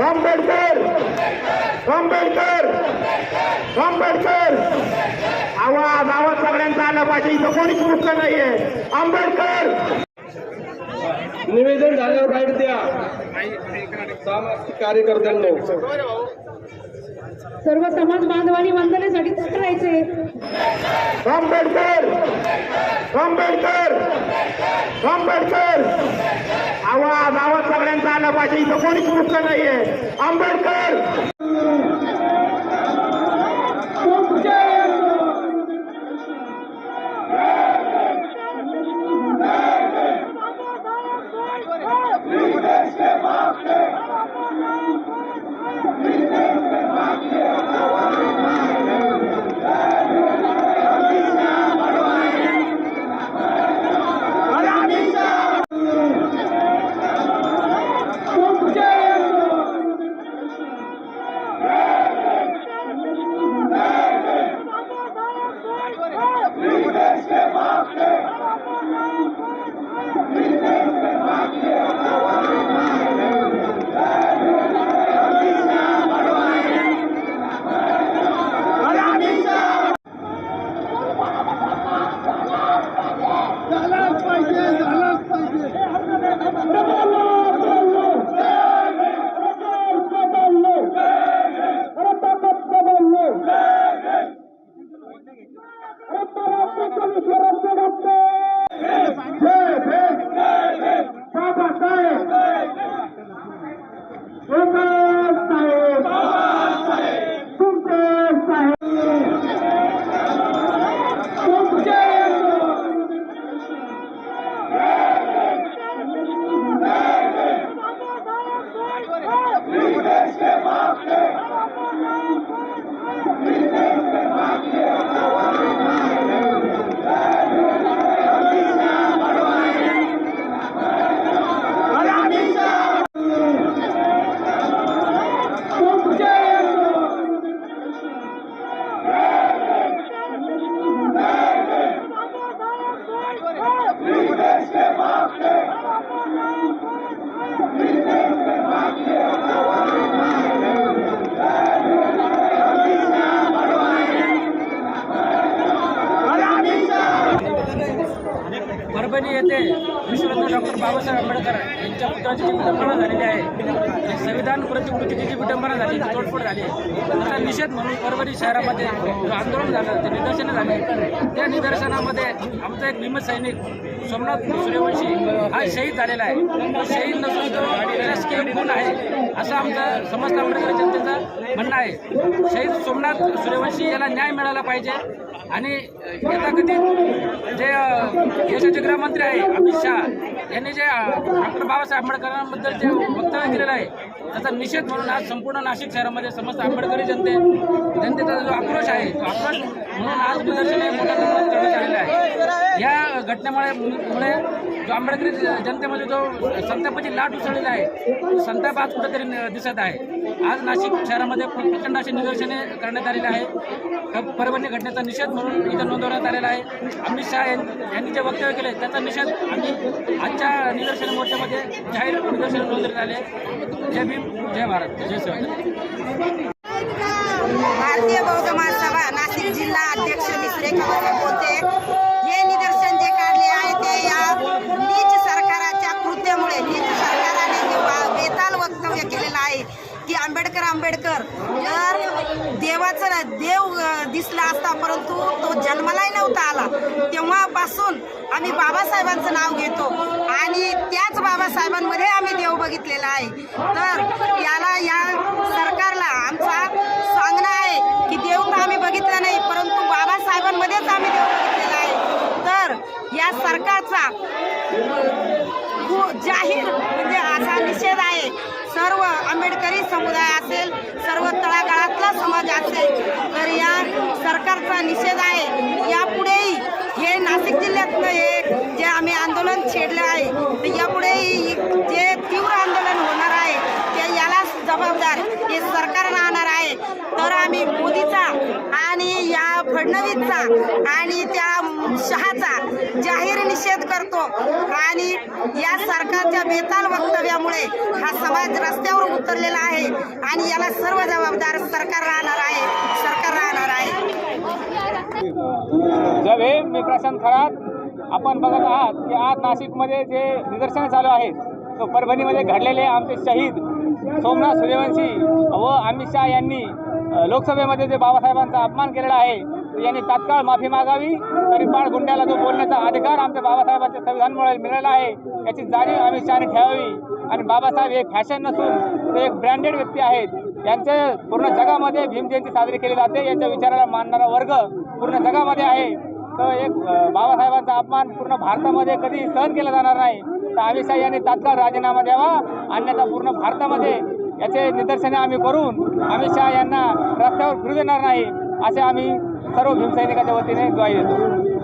आंबेडकर आंबेडकर आंबेडकर. आवाज आवाज सगळ्यांचा आला पाहिजे. इथं कोणीच मुक्त नाहीये. आंबेडकर. निवेदन झाल्यावर बाईट द्या. सामाजिक कार्यकर्त्यांनो. सर्व समाज बांधवांनी वंदनेसाठी राहायचे आंबेडकर. आंबेडकर. आंबेडकर. आवाज आवाज सगळ्यांचा आला पाहिजे इथं कोणीच मुक्त नाहीये आंबेडकर Marte, परभणी येथे विश्वरत्न डॉक्टर बाबासाहेब आंबेडकर यांच्या पुतळ्याची जी विटंबना झालेली आहे संविधान प्रतिकृतीची जी विटंबना झाली तोडफोड झाली त्याचा निषेध म्हणून परभणी शहरामध्ये जो आंदोलन झालं ते निदर्शनं झाले त्या निदर्शनामध्ये आमचा एक नियमित सैनिक सोमनाथ सूर्यवंशी हा शहीद झालेला आहे. तो शहीद नसून तो राजकीय गुण आहे असं आमचं समस्त आंबेडकर जनतेचं म्हणणं आहे. शहीद सोमनाथ सूर्यवंशी याला न्याय मिळाला पाहिजे. आणि यथाकथित जे अ, देशाचे गृहमंत्री आहे अमित शहा यांनी जे डॉक्टर बाबासाहेब आंबेडकरांबद्दल जे वक्तव्य केलेलं आहे त्याचा निषेध म्हणून आज संपूर्ण नाशिक शहरामध्ये समस्त आंबेडकरी जनते जनतेचा जो आक्रोश आहे तो आक्रोश म्हणून आज निदर्शने मोठ्या प्रमाणात करण्यात आहे या घटनेमुळे मुळे जो आंबेडकरी जनतेमध्ये जो संतापाची लाट उसळलेली आहे संताप आज कुठेतरी दिसत आहे. आज नाशिक शहरामध्ये प्रचंड अशी निदर्शने करण्यात आलेली आहे परभणी घटनेचा निषेध म्हणून इथं नोंदवण्यात आलेला आहे. अमित शहा यांनी जे वक्तव्य केले त्याचा निषेध आम्ही आजच्या निदर्शन मोर्चामध्ये जाहीर निदर्शन नोंदवण्यात आले. जय भीम जय भारत जय शिवराय भारतीय बौद्ध महासभा नाशिक जिल्हा अध्यक्ष मिश्रे बोलते. आंबेडकर. तर देवाचं ना- देव दिसला असता परंतु तो जन्मालाही नव्हता आला. तेव्हापासून आम्ही बाबासाहेबांचं नाव घेतो. आणि त्याच बाबासाहेबांमध्ये आम्ही देव बघितलेला आहे. तर याला या सरकारला आमचा सांगणं आहे की देव तर आम्ही बघितला नाही परंतु बाबासाहेबांमध्येच आम्ही देव बघितलेला आहे. तर या सरकारचा खू- जाहीर म्हणजे असा निषेध आहे. सर्व आंबेडकरी समुदाय असेल सर्व तळागाळातला समाज असेल तर या सरकारचा निषेध आहे. यापुढेही हे नाशिक जिल्ह्यातलं हे जे आम्ही आंदोलन छेडलं आहे यापुढेही जे तीव्र आंदोलन होणार आहे ते याला जबाबदार हे सरकार राहणार आहे. तर आम्ही मोदीचा आणि या फडणवीसचा आणि त्या शहाचा जाहीर निषेध करतो. आणि या सरकारच्या बेताल वक्तव्यामुळे हा समाज रस्त्यावर उतरलेला आहे आणि याला सर्व जबाबदार सरकार राहणार आहे. सरकार राहणार आहे. जब हे मी प्रशांत खरात. आपण बघत आहात की आज नाशिकमध्ये जे निदर्शनं चालू आहेत तो परभणीमध्ये घडलेले आमचे शहीद सोमनाथ सूर्यवंशी व अमित शहा यांनी लोकसभेमध्ये जे बाबासाहेबांचा अपमान केलेला आहे यांनी तात्काळ माफी मागावी. तरी बाळ गुंड्याला जो बोलण्याचा अधिकार आमच्या बाबासाहेबांच्या संविधानमुळे मिळाला आहे याची जाणीव अमित शाने ठेवावी. आणि बाबासाहेब हे फॅशन नसून ते एक ब्रँडेड व्यक्ती आहेत. यांचे पूर्ण जगामध्ये भीमजयंती साजरी केली जाते. यांच्या विचाराला मानणारा वर्ग पूर्ण जगामध्ये आहे. तर एक बाबासाहेबांचा अपमान पूर्ण भारतामध्ये कधी सहन केला जाणार नाही. तर अमित शाह यांनी तात्काळ राजीनामा द्यावा. अन्यथा पूर्ण भारतामध्ये याचे निदर्शने आम्ही करून अमित शहा यांना रस्त्यावर फिरू देणार नाही असे आम्ही सर्व भीमसैनिकाच्या वतीने ग्वाही देतो